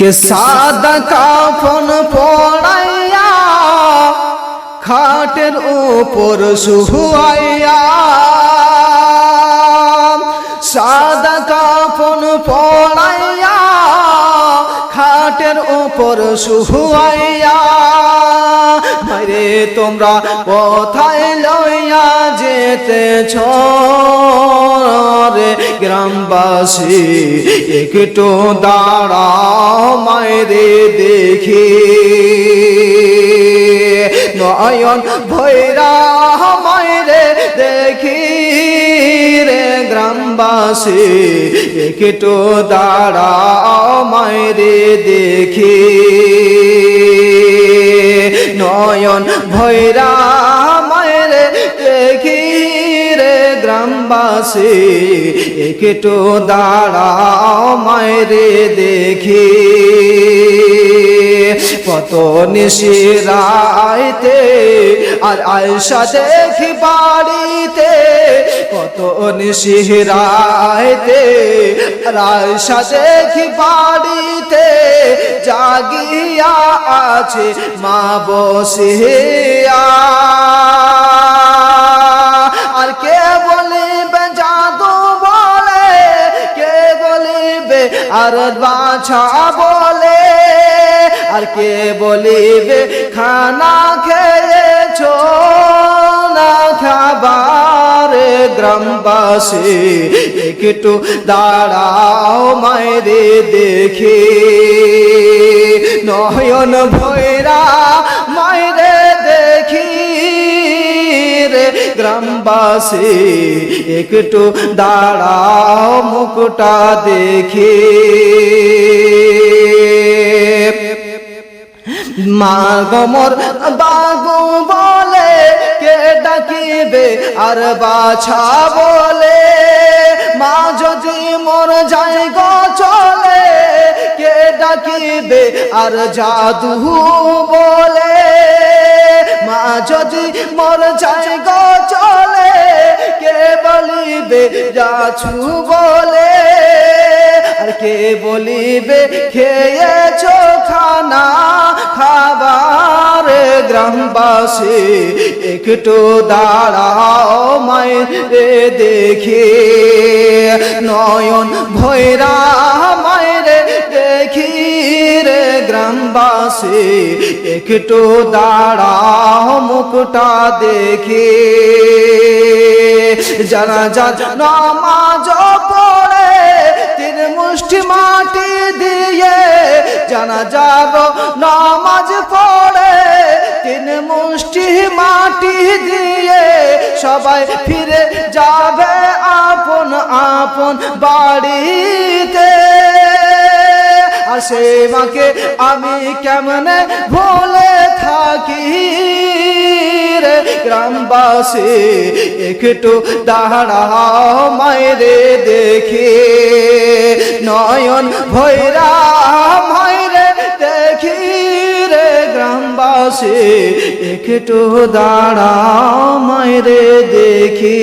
কে সাদা কাফন পড়াইয়া খাটের উপর শুহুয়াইয়া। সাদা কাফন পড়াইয়া খাটের উপর শুহুয়াইয়া। মারে তোমরা কোথায় লইয়া যেতেছ? রে গ্রামবাসী, একটু দাঁড়াও মায়েরে দেখি। নয়ন ভৈরা মায়েরে দেখি রে গ্রামবাসী, একটু দাঁড়াও মায়েরে দেখি। নয়ন ভৈরা দেখি রে গ্রামবাসী। একটু দাঁড়াও মায়েরে দেখি। কত নিশিরাইতে আর আয়সা দেখি বাড়িতে। কত নিশিরাইতে আর আয়সা দেখি বাড়িতে। জাগিয়া আছে মা বসিয়া। আর কে বলিবে জাদু বলে, কে বলিবে আর বাছা বলে? আর কে বলিবে খানা খেয়েছো, না খাবার গ্রামবাসী? একটু দাঁড়াও মায়েরে দেখে। নয়ন ভৈরা মায়েরে দেখি রে। গ্রামবাসী, একটু দাঁড়াও মুকুটা দেখি। মা গমর বাগু বলে, কে ডাকিবে আর বাছা বলে? ডাকিবে আর জাদু বলে। মা যদি মোর যায় গো চলে, কে বলিবে যাছু বলে? আর কে বলিবে খেয়েছো খানা? খাবার গ্রামবাসী, একটু দাঁড়াও মায়েরে দেখে। নয়ন ভৈরা গ্রামবাসী, একটু দাঁড়াও মুকুটা দেখে। জানা যা নামাজ পড়ে, তিন মুষ্টি মাটি দিয়ে জানা যাব নামাজ পড়ে, তিন মুষ্টি মাটি দিয়ে সবাই ফিরে যাবে আপন আপন বাড়িতে আর মাকে, আমি কেমনে ভুলে থাকি রে? গ্রামবাসী, একটু দাঁড়াও মায়েরে দেখে। নয়ন ভৈরা মায়েরে দেখি রে। গ্রামবাসী, একটু দাঁড়াও মায়েরে দেখি।